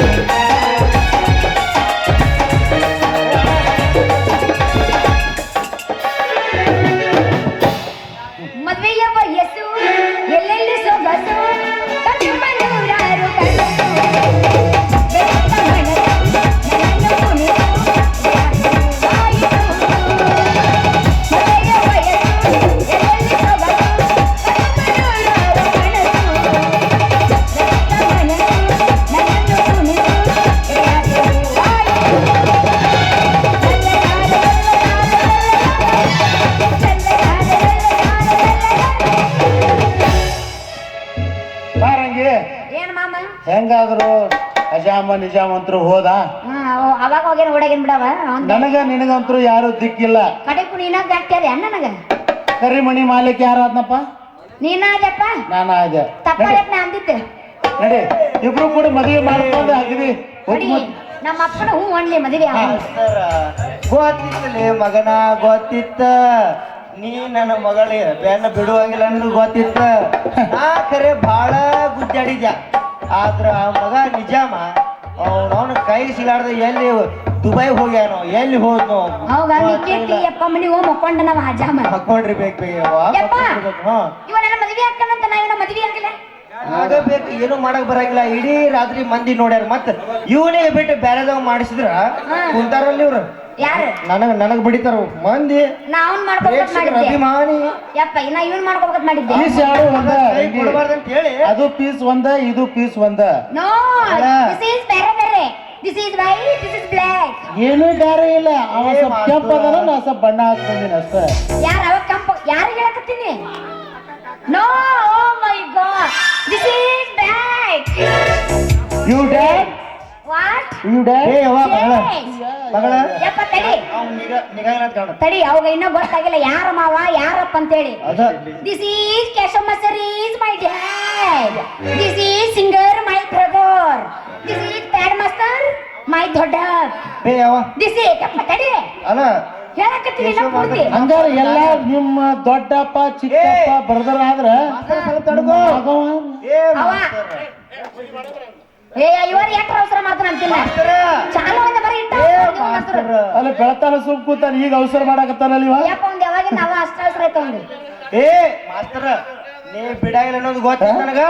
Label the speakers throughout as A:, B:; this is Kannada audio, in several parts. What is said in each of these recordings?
A: 東京
B: ಹೆಂಗಾದ್ರು ಅಜಾಮ ನಿಜಾಮಂತ್ರು ಹೋದ?
A: ಹಾ, ಅವ- ಅವಾಗ ಹೋಗ್ಯಾನ ಓಡಾಗಿನ್ ಬಿಡವ? ಅವ್ನ್
B: ನನಗ ನಿನಗಂತರೂ ಯಾರು ದಿಕ್ಕಿಲ್ಲ.
A: ಕಡೆಕು ನೀನ ಅಣ್ಣ ನನಗ?
B: ಕರಿಮಣಿ ಮಾಲಿಕ್ ಯಾರಾದ್ನಪ್ಪ
A: ನೀನಾದಪ್ಪ
B: ನಾನು ಆದೆ
A: ತಪ್ಪಾಗತ್ ನಾ ಅಂದಿದ್ದೆ.
B: ನಡಿ. ಇಬ್ರು ಕೂಡ ಮದುವೆ ಮಾಡ್ಕೊಂಡು
A: ನೋಡಿ ನಮ್ಮ ಅಪ್ಪನ ಹೂ ಅನ್ಲಿ ಮದುವೆ ಆಗೋದು.
C: ಗೊತ್ತಿತ್ತಲೇ ಮಗನ ಗೊತ್ತಿತ್ತ. ನೀ ನನ್ನ ಮಗಳೇ ಬೆನ್ನ ಬಿಡುವಂಗಿಲ್ಲ ಅನ್ನೋದು ಗೊತ್ತಿತ್ತ. ಆ ಕರೆ ಬಾಳ ಗುದ್ದಾಡಿದ್ಯ? ಆದ್ರ ಆ ಮಗ ನಿಜಾಮ ಅವನವನ ಕೈ ಸಿಗಾಡ್ದ ಎಲ್ಲಿ ದುಬೈ ಹೋಗ್ಯಾನೋ ಎಲ್ಲಿ ಹೋದ್ನೋ
A: ಅವಾಗ ನಿಕ್ಕಿ ಯಪ್ಪ ಮನಿ ಹೋಗ್ ಮಕ್ಕೊಂಡ ನಮ್ಮ ಅಜ್ಜಮ್ಮ
C: ಹಾಕೊಂಡ್ರಿ ಬೇಕು
A: ಯಪ್ಪ ಇವ ನನ್ನ ಮದುವೆ ಹಾಕನಂತ ನಾವೇನ ಮದುವೆ ಆಗಿಲ್ಲ
C: ಆಗಬೇಕು ಏನು ಮಾಡಕ್ ಬರಂಗಿಲ್ಲ. ಇಡೀ ರಾತ್ರಿ ಮಂದಿ ನೋಡ್ಯಾರ. ಮತ್ತ ಇವನೇ ಬಿಟ್ಟು ಬ್ಯಾರೆದವ್ ಮಾಡಿಸಿದ್ರ ಕುಂತಾರಲ್ಲಿ ಇವ್ರು.
A: ಯಾರು?
C: ನನಗ ನನಗ್ ಬಿಡಿತಾರ ಮಂದಿ.
A: ನಾ ಅವ್ನ್ ಮಾಡ್ಕೋಬೇಕಂತ
C: ಪ್ರೇಕ್ಷಕರ
A: ಮಾಡಿದ್ದೆ.
C: ಅಭಿಮಾನಿ.
A: ಯಪ್ಪ ಇನ್ನ ಇವನ್ ಮಾಡ್ಕೋಬೇಕಂತ ಮಾಡಿದ್ದೆ.
B: ಪೀಸ್ ಯಾರು ಒಂದ?
C: ಕೈ
B: ತಂಗಿ.
C: ಕೊಡಬಾರ್ದಂತ ಹೇಳಿ
B: ಅದು ಪೀಸ್ ಒಂದ ಇದು ಪೀಸ್ ಒಂದ.
A: ನೋ
C: ಅಲ್ಲ.
A: ದಿಸ್ ಈಸ್ ಬೇರೆ ಬೇರೆ. This is white this is black
B: ಏನೂ ಬೇರೆ ಇಲ್ಲ. ಅವ
C: ಏ
B: ಸ್ವಲ್ಪ ಕೆಂಪ ನಾ ಸ್ವಲ್ಪ ಬಣ್ಣ ಹಾಕ್ಕೊಂಡಿನಿ ಅಷ್ಟ.
A: ಯಾರು ಅವಾಗ ಕಂಪ? ಯಾರು ಹೇಳಕತ್ತೀನಿ? No oh my God this is black
B: you dad
A: what
B: you
C: a
B: dad
C: ಯವ್ವ ಮಗಳ ಮಗಳ?
A: ಯಪ್ಪ ತಡಿ.
C: ಅವ್ನ್ ನಿಗ ನಿಗಾ ಕಾಣ.
A: ತಡಿ ಅವಾಗ ಇನ್ನೂ ಗೊತ್ತಾಗಿಲ್ಲ. ಯಾರ ಮಾವ ಯಾರಪ್ಪ ಅಂತ
C: ಹೇಳಿ
A: this is Keshava sir is my dad this is singer my brother this is pad master my ದೊಡ್ಡ ದಿಸ್ ಈಸ್ ಯಪ್ಪ ತಡಿ.
C: ಅಲ್ಲ
A: ಹೇಳಕತ್ತೀನಿ ನಾ ಪೂರ್ತಿ.
B: ಹಂಗಾರ ಎಲ್ಲ ನಿಮ್ಮ ದೊಡ್ಡಪ್ಪ ಚಿಕ್ಕಪ್ಪ ಬ್ರದರ್ ಆದ್ರ
C: ತಡ್ಕೋ.
A: ಅವ. ಏ ಇವರು ಎಟ್ರ ಅವಸರ ಮಾತ್ರ ಅಂತಿಲ್ಲ
C: ಮಾಸ್ತರ.
A: ಚಾಲು ಒಂದ ಬರೀ ಇಟ್ಟ
C: ಏ
A: ಅವ್ನ್ದು ಒಂದ್ ಹೆಸ್ರು.
C: ಮಾಸ್ತರ.
B: ಅಲ್ಲಿ ಬೆಳತಾನ ಸುಮ್ ಕೂತಾನ ಈಗ ಅವಸರ
A: ಒಂದ್ ಯಾವಾಗ ನಾವ ಅವಸರ
C: ಏ ಮಾಸ್ತರ ನೀ ಬಿಡಾಗಿಲ್ಲ ಅನ್ನೋದು ಗೊತ್ತ ನನಗ?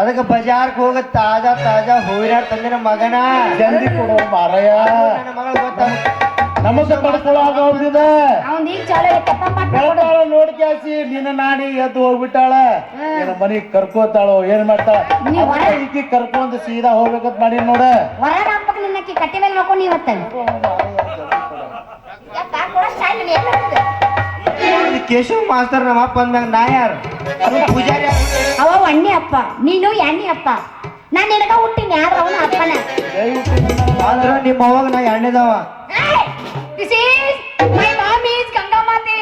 C: ಅದಕ್ಕೆ ಬಜಾರ್ಕ್ ಹೋಗ ತಾಜಾ ತಾಜಾ ಹೂವಿನ ತಂದಿನ ಮಗನ?
B: ಜಲ್ದಿ ಕೊಡು ಮಾರಯ್ಯ.
C: ನನ್ನ ಮಗಳು ಗೊತ್ತ?
B: ನಮಸ್ತೆ ಪಡ್ಕೊಳ್ಳೋ ಆಗೋದಿದೆ
A: ಅವ್ನ್ ಈಗ ಚಾಲು ಐತಪ್ಪ ಪಟ್ಟ
B: ಬೆಳತಾಳ ನೋಡಿ ಕ್ಯಾಸಿ ನಿನ್ನ ನಾಡಿ ಎದ್ದು ಹೋಗ್ಬಿಟ್ಟಾಳ. ಏನ ಮನಿಗ್ ಕರ್ಕೋತಾಳೋ ಏನ್ ಮಾಡ್ತಾಳ? ಈಕಿ ಕರ್ಕೊಂಡ್ ಸೀದಾ ಹೋಗ್ಬೇಕಂತ ಮಾಡಿ ನೋಡ.
A: ಹೊರಗ ನಿನ್ನಕ್ಕಿ ಕಟ್ಟಿ ಮೇಲೆ ನೋಡ್ಕೊಂಡು ಇವತ್ತ
C: ಕೇಶವ್ ಮಾಸ್ತರ್ ನಮ್ಮ ಅಪ್ಪ ಅಂದಾಗ ನಾ ಯಾರು? ಅದು ಪೂಜಾರಿ?
A: ಅವ ಅಣ್ಣಿ ಅಪ್ಪ ನೀನು ಎಣ್ಣಿ ಅಪ್ಪ. ನಾನ್ ನಿನಗ ಹುಟ್ಟಿನ ಯಾರು ಅವನ ಅಪ್ಪನ.
C: ಆದ್ರೆ ನಿಮ್ಮ ಅವಾಗ ನಾ ಎಣ್ಣೆದವ
A: this is my mom is Ganga ಮಾತೆ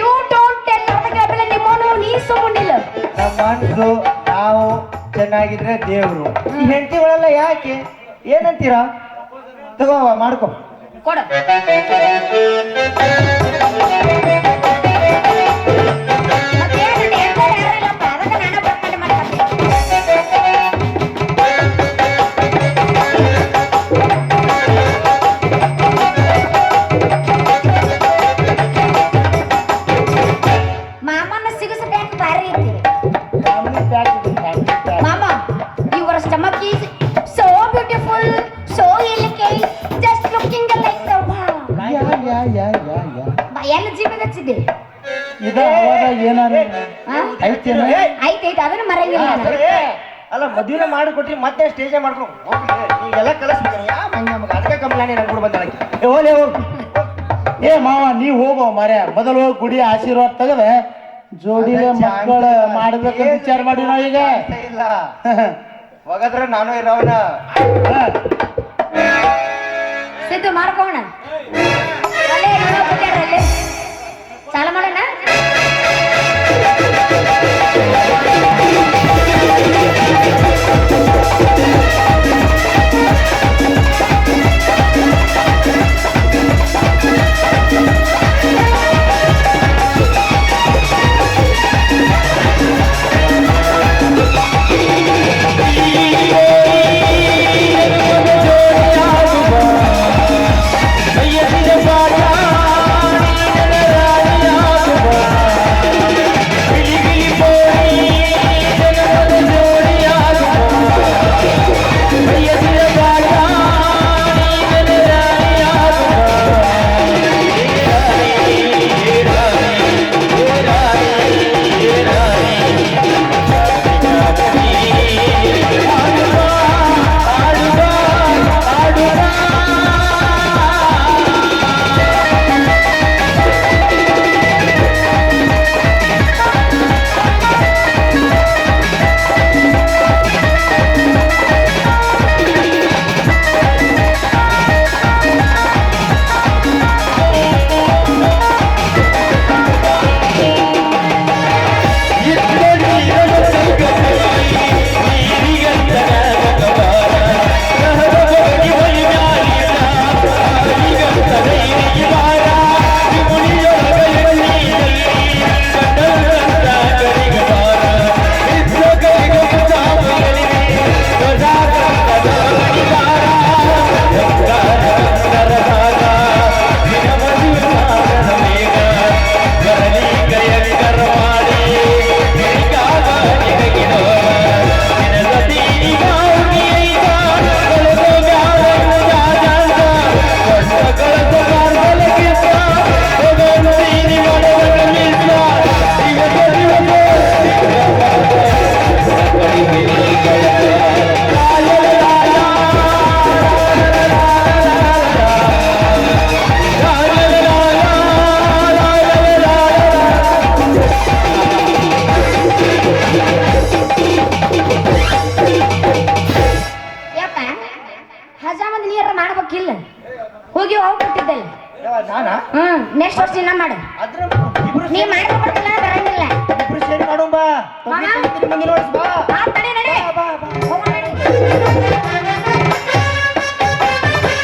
A: ಯು ಡೋಂಟ್ ಟೆಲ್ ಅದಕ್ಕೆ ನಿಮ್ಮನು ನೀ ಸುಮ್ಮನಿಲ್ಲ
C: ನಮ್ಮ ಮನ್ಸು ನಾವು ಚೆನ್ನಾಗಿದ್ರೆ ದೇವ್ರು. ಈ ಹೆಂಡತಿಗಳೆಲ್ಲ ಯಾಕೆ? ಏನಂತೀರಾ? ತಗೋ ಮಾಡ್ಕೊ.
A: ಕೊಡು. ಎಲ್ಲ ಜೀವನ ಹಚ್ಚಿದ್ದೆ.
B: ಇದ ಅವಾಗ ಏನಾರ ಐತೇನ
A: ಐತೆ ಆಯ್ತು ಅದನ್ನು ಮರಂಗಿಲ್ಲ
C: ಅಲ್ಲ ಮದುವೆ ಮಾಡಿ ಕೊಟ್ರಿ ಮತ್ತೆ ಸ್ಟೇಜ್ ಮಾಡ್ಕೊಂಡು ನೀವೆಲ್ಲ ಕಲಿಸ್ಬೇಕು ಯಾ ಮಂಗ ಅದಕ್ಕೆ ಕಂಪ್ಲೇಂಟ್ ನಂಗೆ ಕೂಡ ಬಂದಾಳಕ್ಕೆ ಏ ಹೋಗ್
B: ಏ ಮಾವ ನೀ ಹೋಗೋ ಮರೆ ಮೊದಲು ಹೋಗಿ ಗುಡಿ ಆಶೀರ್ವಾದ ತೆಗೆದ. ಜೋಡಿಲೆ ಮಕ್ಕಳ ಮಾಡ್ಬೇಕಂತ ವಿಚಾರ ಮಾಡಿ ನಾವು ಈಗ.
C: ಇಲ್ಲ. ಹೋಗದ್ರ ನಾನು ಇರೋವನ
B: ಸಿದ್ಧ
A: ಸಿದ್ದು ಮಾಡ್ಕೋಣ ಅಲ್ಲೇ
C: ನಾನಾ?
A: ಹ್ಞೂ ನೆಕ್ಸ್ಟ್ ವರ್ಷ ಇನ್ನ ಮಾಡು.
C: ಅದ್ರ ಇಬ್ರು
A: ನೀ ಮಾಡಿ ಕೊಡ್ತಿಲ್ಲ ಬರಂಗಿಲ್ಲ.
C: ಇಬ್ರು ಸೇರಿ ಮಾಡೋಣ ಬಾ.
A: ಮಂಗಿ
C: ನೋಡಿಸ್ ಬಾ. ಬಾ
A: ಬಾ ಬಾ.